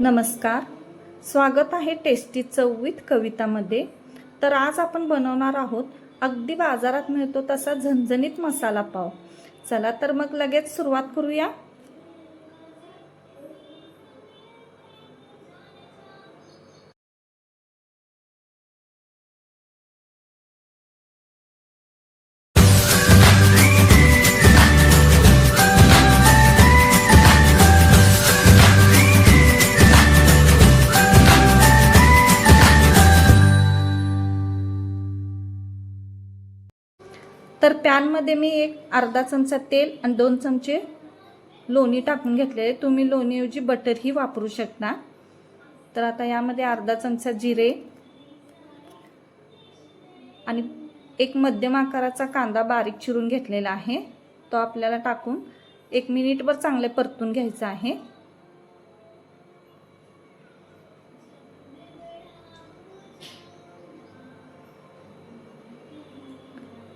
नमस्कार. स्वागत आहे टेस्टी चववीत कवितामध्ये. तर आज आपण बनवणार आहोत अगदी बाजारात मिळतो तसा झणझणीत मसाला पाव. चला तर मग लगेच सुरुवात करूया. तर पॅनमध्ये मी एक अर्धा चमचा तेल आणि दोन चमचे लोणी टाकून घेतलेले. तुम्ही लोणीऐवजी बटरही वापरू शकता. तर आता यामध्ये अर्धा चमचा जिरे आणि एक मध्यम आकाराचा कांदा बारीक चिरून घेतलेला आहे. तो आपल्याला टाकून एक मिनिटभर चांगले परतून घ्यायचा आहे.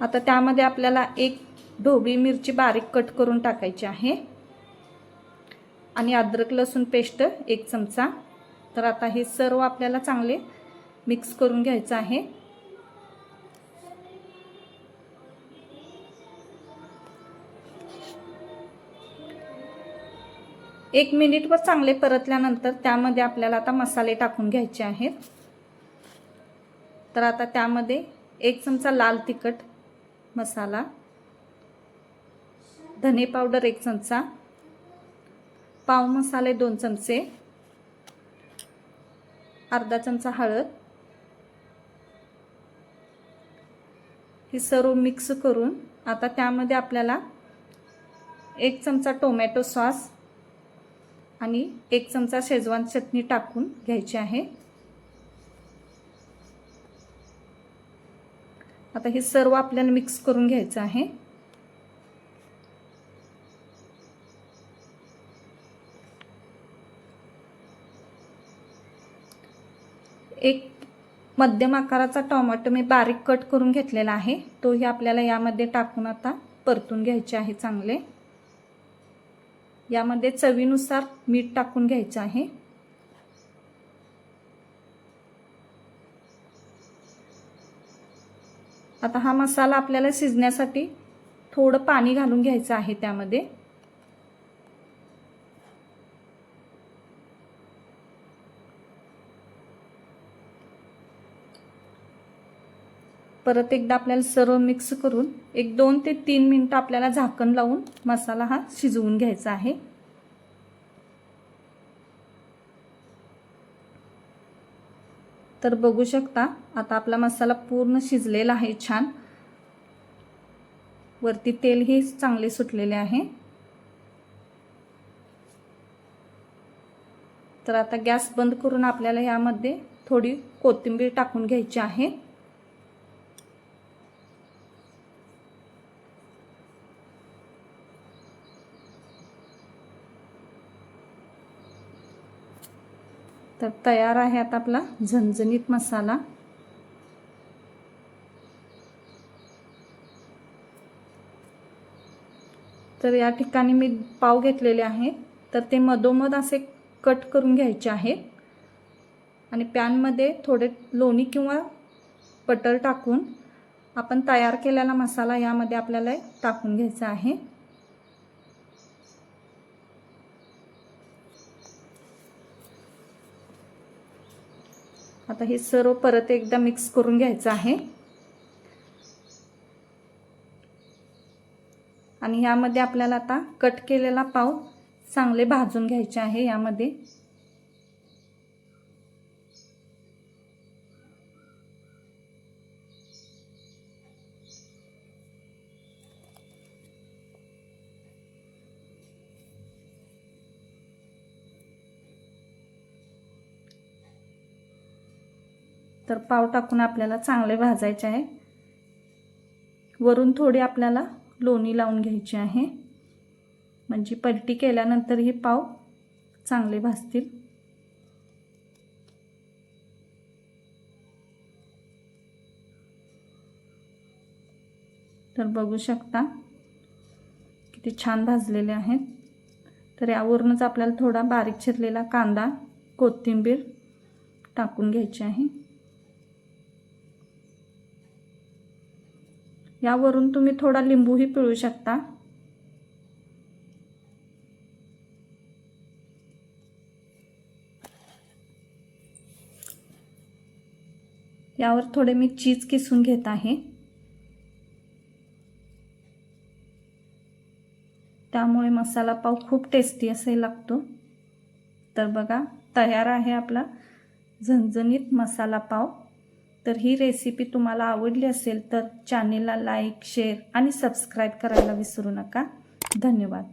आता त्यामध्ये आपल्याला एक ढोबी मिरची बारीक कट करून टाकायची आहे. आणि अद्रक लसूण पेस्ट एक चमचा. तर आता हे सर्व आपल्याला चांगले मिक्स करून घ्यायचं आहे. एक मिनिटवर चांगले परतल्यानंतर त्यामध्ये आपल्याला आता मसाले टाकून घ्यायचे आहेत. तर आता त्यामध्ये एक चमचा लाल तिखट मसाला धने पावडर एक चमचा पाव मसाले दोन चमचे अर्धा चमचा हळद. हे सर्व मिक्स करून आता त्यामध्ये आपल्याला एक चमचा टोमॅटो सॉस आणि एक चमचा शेजवान चटणी टाकून घ्यायची आहे. आता हे सर्व आपल्याला मिक्स करून घ्यायचं आहे. एक मध्यम आकाराचा टोमॅटो मी बारीक कट करून घेतलेला आहे. तोही आपल्याला यामध्ये टाकून आता परतून घ्यायचे आहे चांगले. यामध्ये चवीनुसार मीठ टाकून घ्यायचं आहे. आता हा मसाला आपल्याला शिजण्यासाठी थोडं पाणी घालून घ्यायचं आहे त्यामध्ये. परत एकदा आपल्याला सर्व मिक्स करून एक दोन ते तीन मिनटं आपल्याला झाकण लावून मसाला हा शिजवून घ्यायचा आहे. तर बघू शकता आता आपला मसाला पूर्ण शिजलेला आहे छान. वरती तेलही चांगले सुटलेले आहे. तर आता गॅस बंद करून आपल्याला यामध्ये थोडी कोथिंबीर टाकून घ्यायची आहे. तर तयार आहे आता आपला झणझणीत मसाला. तर या ठिकाणी मी पाव घेतलेले आहे. तर ते मधोमध असे कट करून घ्यायचे आहेत आणि पॅनमध्ये थोडे लोणी किंवा बटर टाकून आपण तयार केलेला मसाला यामध्ये आपल्याला टाकून घ्यायचा आहे. आता हे सर्व परत एकदा मिक्स करून घ्यायचं आहे. आणि यामध्ये आपल्याला आता कट केलेला पाव चांगले भाजून घ्यायचे आहे यामध्ये. तर पाव टाकून आपल्याला चांगले भाजायचे आहे. वरून थोडी आपल्याला लोणी लावून घ्यायची आहे. म्हणजे पलटी केल्यानंतर हे पाव चांगले भाजतील. तर बघू शकता किती छान भाजलेले आहेत. तर यावरूनच आपल्याला थोडा बारीक चिरलेला कांदा कोथिंबीर टाकून घ्यायची आहे. यावरून तुम्ही थोडा लिंबूही पिळू शकता. यावर थोडे मी चीज किसून घेत आहे. त्यामुळे मसाला पाव खूप टेस्टी असे लागतो. तर बघा तयार आहे आपला झणझणीत मसाला पाव. तर ही रेसिपी तुम्हाला आवडली असेल तर चॅनेलला लाईक शेअर आणि सबस्क्राईब करायला विसरू नका. धन्यवाद.